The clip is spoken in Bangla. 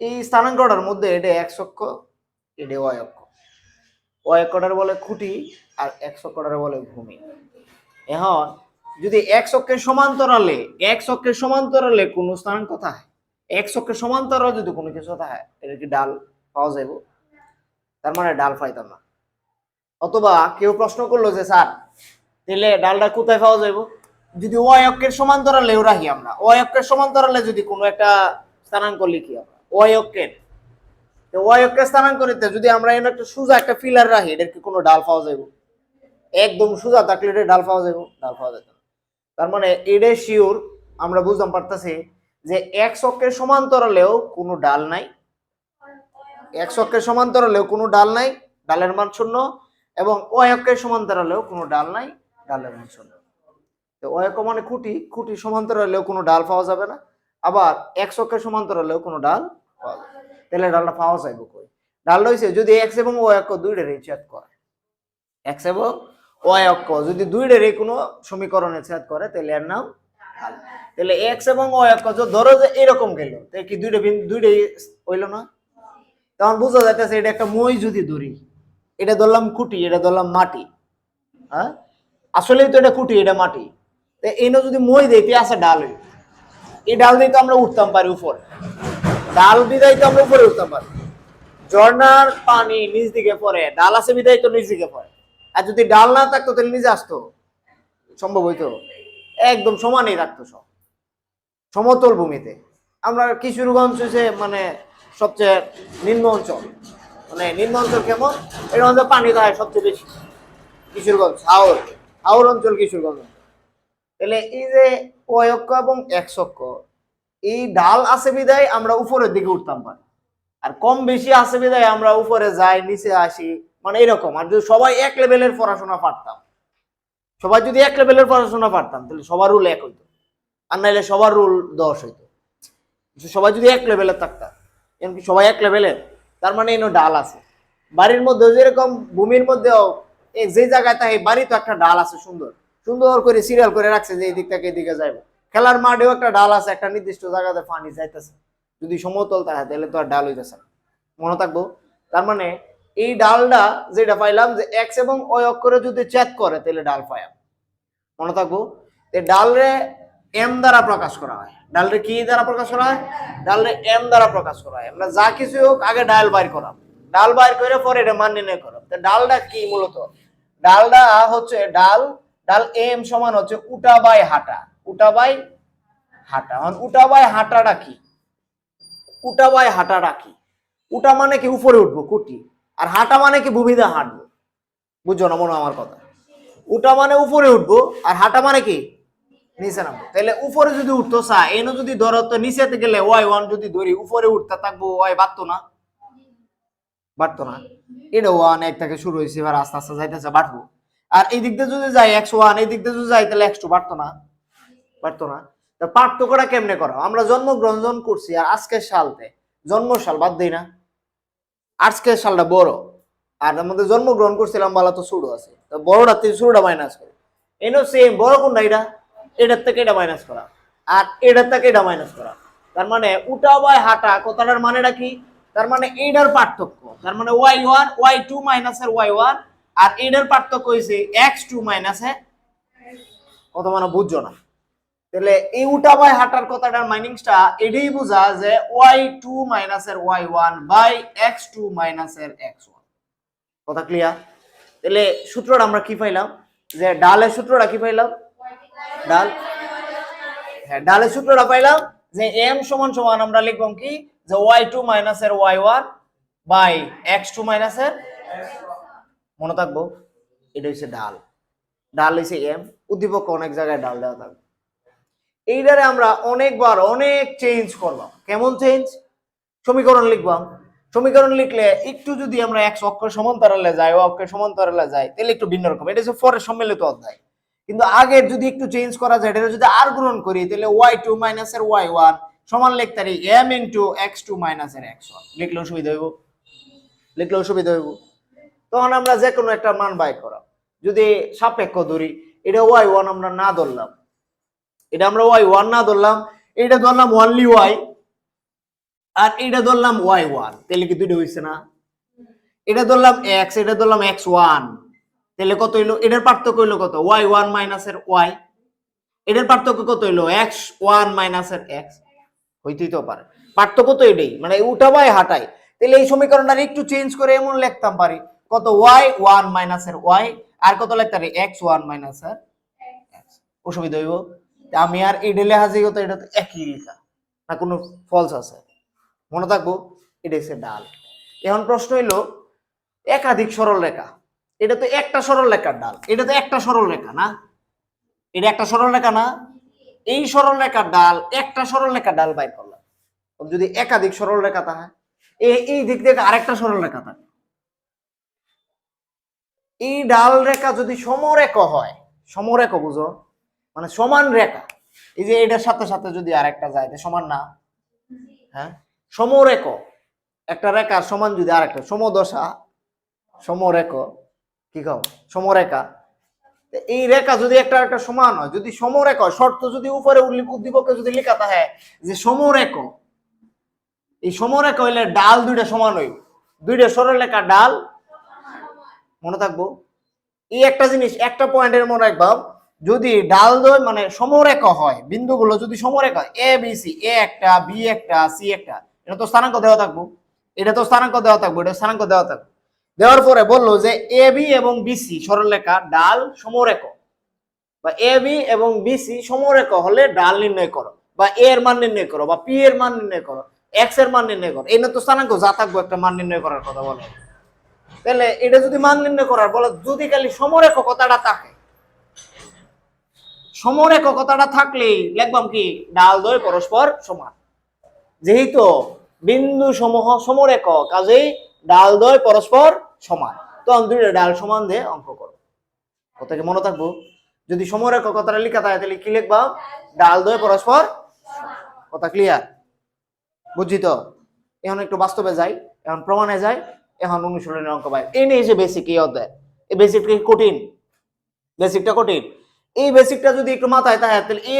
এই স্থানাঙ্কটার মধ্যে এটা এক অক্ষ, এটা ওয়াই অক্ষ। ওয়াই বলে খুঁটি আর এক অক্ষটার বলে ভূমি। এখন যদি এক অক্ষের সমান্তরালে এক অক্ষের সমান্তরালে কোনো স্থানাঙ্ক থাকে এক অক্ষের সমান্তরাল যদি কোনো কিছু থাকে এটা কি ডাল পাওয়া যাইব? তার মানে ডাল পাইতাম না। অথবা কেউ প্রশ্ন করল যে, স্যার, তাহলে ডালটা কোথায় পাওয়া যাইব? যদি ওয়াই অক্ষের সমান্তরালেও রাখি আমরা ওয়াই অক্ষের সমান্তরালে যদি কোনো একটা স্থানাঙ্ক লিখি আমরা। অক্ষের তো ওয়াই অক্ষের স্থানাঙ্করিতে যদি আমরা এর একটা সোজা একটা ফিলার রাখি, এটার কি কোনো ডাল পাওয়া যাইব? একদম সোজা থাকলে এটা ডাল পাওয়া যাইব? ডাল পাওয়া যেত তার মানে এটা শিওর আমরা বুঝতাম পারতাছি যে এক অক্ষের সমান্তরালেও কোনো ডাল নাই। এক অক্ষের সমান্তরালেও কোনো ডাল নাই ডালের মান শূন্য, এবং অক্ষের সমান্তরালেও কোনো ডাল নাই ডালের মান শূন্য। তো ওয়াই মানে খুঁটি খুঁটি সমান্তরালেও কোনো ডাল পাওয়া যাবে না। আবার এক অক্ষের সমান্তরালেও কোনো ডাল পাওয়া না। তাহলে ডালটা পাওয়া যাইব কই ডাল হইছে যদি এক্স এবং ওয়াই অক্ষ দুইটারই ছেদ করে। এক্স এবং ওয়াই অক্ষ যদি দুইটারই কোনো সমীকরণে ছেদ করে, তাহলে এর নাম ঢাল তাহলে এক্স এবং ওয়াই যদি ধরো যে এরকম গেল তাই কি দুইটা দুইটাই হইল না? তখন বোঝা যাইতেছে এটা একটা মই যদি ধরি, এটা ধরলাম খুঁটি, এটা ধরলাম মাটি। হ্যাঁ? আসলেই তো এটা খুঁটি, এটা মাটি। তো এনে যদি মই দেই, তে আছে ডাল হইব। এই ডাল দিয়ে তো আমরা উঠতাম পারি উপরে। ডাল বিদায় তো আমরা উপরে উঠতাম পারি ঝর্ণার পানি নিচ দিকে পড়ে, ডাল আছে বিদায় তো নিচ দিকে পড়ে। আর যদি ডাল না থাকতো, তাহলে নিজে আসতো। সম্ভব হইতো? একদম সমানই থাকতো সব। সমতল ভূমিতে। আমরা কিশোরগঞ্জ হচ্ছে মানে সবচেয়ে নিম্ন অঞ্চল। মানে নিম্ন অঞ্চল কেমন? এর মধ্যে পানি থাকে সবচেয়ে বেশি। কিশোরগঞ্জ, হাওর। হাওর অঞ্চল কিশোরগঞ্জ। তাহলে এই যে অয়ক্ষ এবং একশক্ষ এই ডাল আছে বিদায়, আমরা উপরের দিকে উঠতাম পারি। আর কম বেশি আছে বিদায়, আমরা উপরে যাই, নিচে আসি মানে এরকম। আর যদি সবাই এক লেভেলের পড়াশোনা পারতাম, সবাই যদি এক লেভেলের পড়াশোনা পারতাম, তাহলে সবার রুল এক হইতো। আর নাইলে সবার রুল দশ হইতো। সবাই যদি এক লেভেলের থাকতাম এমনকি সবাই এক লেভেলের? তার মানে এনে ডাল আছে। বাড়ির মধ্যে যেরকম, ভূমির মধ্যেও যে জায়গায় তাই বাড়ি তো একটা ডাল আছে সুন্দর। সুন্দর করে সিরিয়াল করে রাখছে যে এই দিক থেকে এদিকে যাইব। খেলার মাঠেও একটা ডাল আছে, একটা নির্দিষ্ট জায়গাতে পানি যাইতেছে। যদি সমতল থাকে, তাহলে তো আর ডাল হইতেছে না। মনে থাকব? তার মানে এই ডালটা যেটা পাইলাম যে এক্স এবং ওই অক্ষরে যদি চেক করে, তাহলে ডাল পাইলাম মনে থাকব? এই ডালরে এম দ্বারা প্রকাশ করা হয়। ডালরে কি দ্বারা প্রকাশ করা হয়? ডালরে এম দ্বারা প্রকাশ করা হয়। আমরা যা কিছু হোক, আগে ডাল বাইর করা ডাল বাইর করে পরে এটা মান নির্ণয় করা তো ডালটা কি মূলত? ডালটা হচ্ছে ডাল ডাল এম সমান হচ্ছে উটা বাই হাঁটা। উটা বাই হাঁটা। উটা বাই হাঁটাটা কি? উটা বাই হাঁটাটা কি? উটা মানে কি উপরে উঠবো, কুটি। আর হাঁটা মানে কি ভূমিতে হাঁটবো। বুঝছ না মনে আমার কথা? উটা মানে উপরে উঠবো, আর হাঁটা মানে কি? নিচে নামবো। তাহলে উপরে যদি উঠতো সা এনো যদি ধরো তো নিচেতে গেলে ওয়াই ওয়ান যদি ধরি, উপরে উঠতে থাকব ওয়াই বাড়তো না? বাড়তো না? এটা ওয়ান এক থেকে শুরু হয়েছে, এবার আস্তে আস্তে যাইতেছে, বাড়বো। আর এই দিক দিয়ে যদি যাই একশো ওয়ান এই দিক দিয়ে যদি যাই, তাহলে একশো বাড়তো না। পারতো না। পার্থক্যটা কেমনে করা? আমরা জন্মগ্রহণ করছি আর আজকের সালতে। জন্ম সাল বাদ দিই না। আজকের সালটা বড়। আর আমাদের জন্মগ্রহণ করছিলাম বলা তো ছোট আছে। বড়টা থেকে ছোটটা মাইনাস করে। এনো সেম বড় কোনটা এটা? এটার থেকে এটা মাইনাস করা। আর এটার থেকে এটা মাইনাস করা। তার মানে উটা বাই হাঁটা কথাটার মানেটা কি? তার মানে এইটার পার্থক্য। তার মানে ওয়াই ওয়ান ওয়াই টু মাইনাসের ওয়াই ওয়ান আর এটার পার্থক্য হয়েছে এক্স টু মাইনাসে কত মানে বুঝছ না? তাহলে এই উটা বাই হাঁটার কথাটার মাইনিংসটা এটাই বোঝা যে ওয়াই টু মাইনাসের Y one by X two মাইনাসের এক্স ওয়ান কথা ক্লিয়ার তাহলে সূত্রটা আমরা কি পাইলাম? যে ডালের সূত্রটা কি পাইলাম? ডাল। হ্যাঁ ডালের সূত্রটা পাইলাম যে এম সমান সমান আমরা লিখলাম কি? যে ওয়াই টু মাইনাসের Y one by X two মাইনাসের মনে থাকব, এটা হচ্ছে ডাল। ডাল হচ্ছে এম উদ্দীপক অনেক জায়গায় ডাল দেওয়া থাকবে। এইটারে আমরা অনেকবার অনেক চেঞ্জ করলাম। কেমন চেঞ্জ সমীকরণ লিখবাম। সমীকরণ লিখলে একটু যদি আমরা এক অক্ষর সমান্তরালে যাই অক্ষর সমান্তরালে যাই, তাহলে একটু ভিন্ন রকম। এটা হচ্ছে পরের সম্মিলিত অধ্যায়। কিন্তু আগের যদি একটু চেঞ্জ করা যায়, এটা যদি আর গ্রহণ করি, তাহলে ওয়াই টু মাইনাস এর ওয়াই ওয়ান সমান লিখতে পারি M into X two minus এর এক্স ওয়ান লিখলেও সুবিধা হইব। লিখলেও সুবিধা হইব। তখন আমরা যে কোনো একটা মান বাই করা যদি সাপেক্ষ ধরি, এটা ওয়াই ওয়ান আমরা না ধরলাম। এটা আমরা ওয়াই ওয়ান না ধরলাম, এটা ধরলাম ওয়ানলি ওয়াই আর এটা ধরলাম ওয়াই ওয়ান তাহলে কি দুইটা হইছে না? এটা ধরলাম এক্স এটা ধরলাম এক্স ওয়ান তাহলে কত হইল? এটার পার্থক্য হইল কত? ওয়াই ওয়ান মাইনাসের ওয়াই এটার পার্থক্য কত হইল? এক্স ওয়ান মাইনাসের এক্স হইতেই তো পারে। পার্থক্য তো এটাই মানে উঠাবাই হাঁটাই। তাহলে এই সমীকরণটা একটু চেঞ্জ করে এমন লিখতাম পারি। কত ওয়াই ওয়ান মাইনাসের ওয়াই আর কত লিখতে পারি? এক্স ওয়ান মাইনাসের এক্স অসুবিধা হইব। আমি আর এটা লেখা যাই তো এটা তো একই লেখা। না, কোনো ফলস আছে। মনে থাকব এটা হচ্ছে ডাল। এখন প্রশ্ন হইল, একাধিক সরল রেখা। এটা তো একটা সরল রেখার ডাল। এটা তো একটা সরল রেখা না? এটা একটা সরল রেখা না? এই সরল রেখার ডাল, একটা সরল রেখার ডাল বাইর করলাম। যদি একাধিক সরল রেখা থাকে, এই এই দিক থেকে আরেকটা সরল রেখা থাকে। এই ডাল রেখা যদি সমরেখ হয়, সমরেখ বুঝো মানে সমান রেখা, এই যে এটার সাথে সাথে যদি আরেকটা যায়, এটা সমান না? হ্যাঁ? সমরেখ, একটা রেখা সমান যদি আরেকটা, সমদশা, সমরেখ, কি কও সমরেখা। এই রেখা যদি একটা একটা সমান হয়, যদি সমরেখ শর্ত যদি উপরে উদ্দীপকে যদি লেখা থাকে যে সমরেখ, এই সমরেখ হইলে ডাল দুইটা সমান হইব। দুইটা সরলরেখা ডাল মনে থাকব। এই একটা জিনিস, একটা পয়েন্টের মনে রাখবাম যদি ডাল দই মানে সমরেখ হয়, বিন্দুগুলো যদি সমরেখ হয় এ বি সি এ একটা বি একটা সি একটা, এটা তো স্থানাঙ্ক দেওয়া থাকব। এটা তো স্থানাঙ্ক দেওয়া থাকব, এটা স্থানাঙ্ক দেওয়া থাকব। দেওয়ার পরে বলল যে এ বি এবং বিসি সরলরেখা, ডাল সমরেখ। বা এ বি এবং বিসি সমরেখ হলে ডাল নির্ণয় করো, বা এ এর মান নির্ণয় করো, বা পি এর মান নির্ণয় করো এক্সের মান নির্ণয় করো। এই না তো স্থানাঙ্ক, যা থাকব একটা মান নির্ণয় করার কথা বলে। তাহলে এটা যদি মান নির্ণয় করার, বলে যদি খালি সমরেখ কথাটা থাকে। সমরেখ কথাটা থাকলেই লিখবাম কি, ডাল দয় পরস্পর সমান। যেহেতু বিন্দু সমূহ সমরেখ কাজেই ডাল দয় পরস্পর সমান। তখন দুইটা ডাল সমান দিয়ে অঙ্ক করো কথা কি মনে থাকব? যদি সমরেখ কথাটা লিখা থাকে, তাহলে কি লিখবা? ডাল দয় পরস্পর কথা ক্লিয়ার বুঝছি তো? এখন একটু বাস্তবে যাই, এখন প্রমাণে যাই। এখন অনুশীলনের অঙ্ক পাই এনে যে বেসিক এই অধ্যায়, এই বেসিকটা কঠিন? বেসিকটা কঠিন? এই বেসিকটা যদি একটু মাথায় তাহলে এই